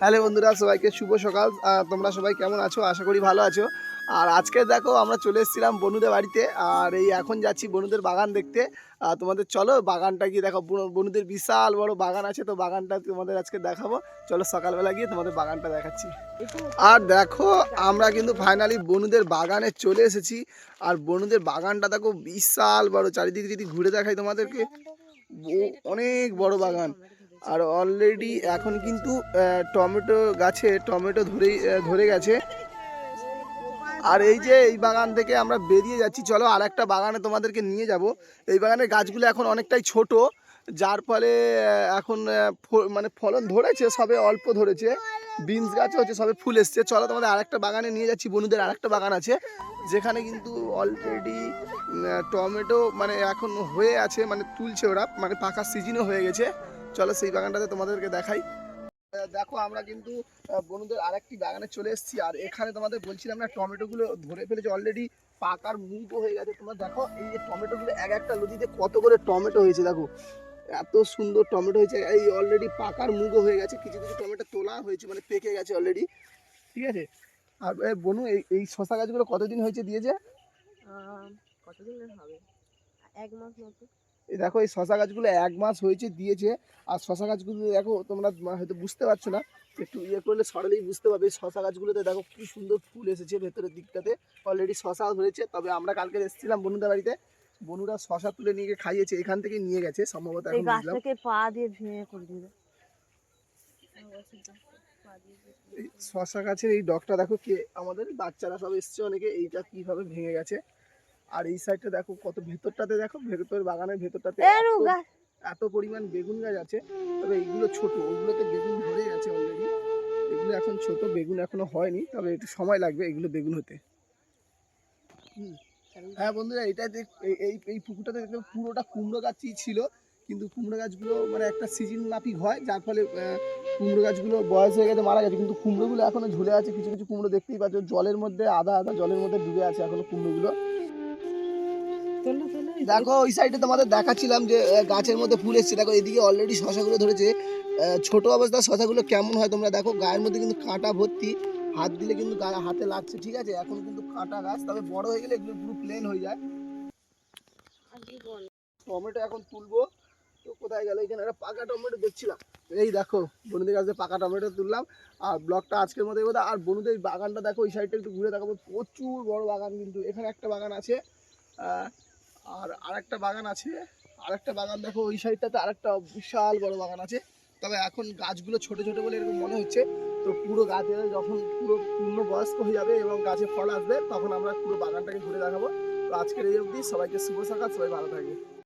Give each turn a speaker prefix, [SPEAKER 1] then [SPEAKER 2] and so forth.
[SPEAKER 1] Hello বন্ধুরা, সবাইকে শুভ সকাল। তোমরা সবাই কেমন আছো? আশা করি ভালো আছো। আর আজকে দেখো, আমরা চলে এসেছিলাম বনুদের বাড়িতে। আর এই এখন যাচ্ছি বনুদের বাগান দেখতে। তোমাদের চলো, বাগানটা গিয়ে দেখো। বনুদের বিশাল বড় বাগান আছে, তো বাগানটা তোমাদের আজকে দেখাবো। চলো, সকালবেলা গিয়ে তোমাদের বাগানটা দেখাচ্ছি। আর দেখো, আমরা কিন্তু ফাইনালি বনুদের বাগানে চলে এসেছি। আর বনুদের বাগানটা দেখো, বিশাল বড়। চারিদিকে যদি ঘুরে দেখাই তোমাদেরকে অনেক বড় বাগান। আর অলরেডি এখন কিন্তু টমেটো গাছে টমেটো আহ, ধরে গেছে। আর এই যে এই বাগান থেকে আমরা বেরিয়ে যাচ্ছি চলো আর একটা বাগানে তোমাদেরকে নিয়ে যাব। এই বাগানের গাছগুলো এখন অনেকটাই ছোট যার ফলে এখন মানে ফলন ধরেছে সবে অল্প ধরেছে। বিনস গাছ হচ্ছে সবে ফুল এসছে। চলো তোমাদের আরেকটা বাগানে নিয়ে যাচ্ছি বনুদের আরেকটা বাগান আছে যেখানে কিন্তু অলরেডি টমেটো মানে এখন হয়ে আছে মানে তুলছে ওরা মানে পাকার সিজনও হয়ে গেছে। চলো সেই বাগানটাতে তোমাদেরকে দেখাই। দেখো আমরা কিন্তু আহ, বনুদের আরেকটি বাগানে চলে এসেছি আর এখানে তোমাদের বলছিলাম না টমেটোগুলো ধরে ফেলেছে অলরেডি পাকার মুগও হয়ে গেছে। তোমরা দেখো এই যে টমেটোগুলো এক একটা লতিতে কত করে টমেটো হয়েছে দেখো। এত সুন্দর টমেটো হয়েছে এই অলরেডি পাকার মুগও হয়ে গেছে কিছু কিছু টমেটো তোলা হয়েছে মানে পেকে গেছে অলরেডি ঠিক আছে? আর বনু এই এই শশা গাছগুলো কতদিন হয়েছে দিয়েছে?
[SPEAKER 2] কতদিন হবে? এক মাস মতো।
[SPEAKER 1] এই দেখো এই শশা গাছগুলো এক মাস হয়েছে দিয়েছে আর শশা গাছগুলো দেখো তোমরা হয়তো বুঝতে পারছ না একটু ইয়ে করলে সরলেই বুঝতে পারবে। শশা গাছগুলোতে দেখো কি সুন্দর ফুল এসেছে ভেতরের দিকটাতে। অলরেডি শশা ধরেছে তবে আমরা কালকে এসেছিলাম বনুদের বাড়িতে। বনুরা শশা তুলে নিয়ে গিয়ে খাইয়েছে এখান থেকে নিয়ে গেছে সম্ভবত
[SPEAKER 2] এই
[SPEAKER 1] এখন বুঝলাম।
[SPEAKER 2] পা দিয়ে ভেঙে করে দিবে।
[SPEAKER 1] শশা গাছের এই ডগটা দেখো কে আমাদের বাচ্চারা সব এসছে অনেকে এইটা কীভাবে ভেঙে গেছে। আর এই সাইডটা দেখো কত ভেতরটাতে দেখো ভেতর বাগানের ভেতরটাতে এত- পরিমাণ বেগুন গাছ আছে। তবে এইগুলো ছোট ওগুলোতে বেগুন ধরে গেছে অলরেডি এগুলো এখন ছোট বেগুন এখনও হয়নি তবে একটু সময় লাগবে এগুলো বেগুন হতে। হ্যাঁ বন্ধুরা এটা দেখ এই এই পুকুরটাতে দেখলাম পুরোটা কুমড়ো গাছই ছিল কিন্তু কুমড়ো গাছগুলো মানে একটা সিজন মাফিক হয় যার ফলে কুমড়ো গাছগুলো বয়স হয়ে গেছে মারা গেছে কিন্তু কুমড়োগুলো এখনও ঝুলে আছে কিছু কিছু কুমড়ো দেখতেই পাচ্ছ জলের মধ্যে আধা আধা জলের মধ্যে ডুবে আছে এখনও কুমড়োগুলো। দেখো, ওই সাইডে তোমাদের দেখাচ্ছিলাম যে গাছের মধ্যে ফুল এসছে। দেখো, এদিকে অলরেডি শশাগুলো ধরেছে। ছোট অবস্থায় শশাগুলো কেমন হয় তোমরা দেখো। গায়ের মধ্যে কিন্তু কাঁটা ভর্তি। হাত দিলে কিন্তু হাতে লাগছে, ঠিক আছে? এখন কিন্তু কাঁটা গাছ। তবে বড় হয়ে গেলে এগুলো পুরো প্লেন হয়ে যায়। টমেটো এখন তুলবো। তো কোথায় গেল? এখানে একটা পাকা টমেটো দেখছিলাম। এই দেখো বনুদের কাছে পাকা টমেটো তুললাম। আর ব্লগটা আজকের মধ্যে বোধ আর বনুদের বাগানটা দেখো, ওই সাইডটা একটু ঘুরে দেখাবো। প্রচুর বড় বাগান কিন্তু। এখানে একটা বাগান আছে। আর আরেকটা বাগান আছে। আরেকটা বাগান দেখো, ওই সাইডটাতে আরেকটা বিশাল বড় বাগান আছে। তবে এখন গাছগুলো ছোট ছোট বলে এরকম মনে হচ্ছে। তো পুরো গাছের যখন পুরো পূর্ণ বয়স্ক হয়ে যাবে এবং গাছে ফল আসবে, তখন আমরা পুরো বাগানটাকে ঘুরে দেখাবো। তো আজকের এই অবধি সবাইকে শুভ সকাল, সবাই ভালো থাকবে।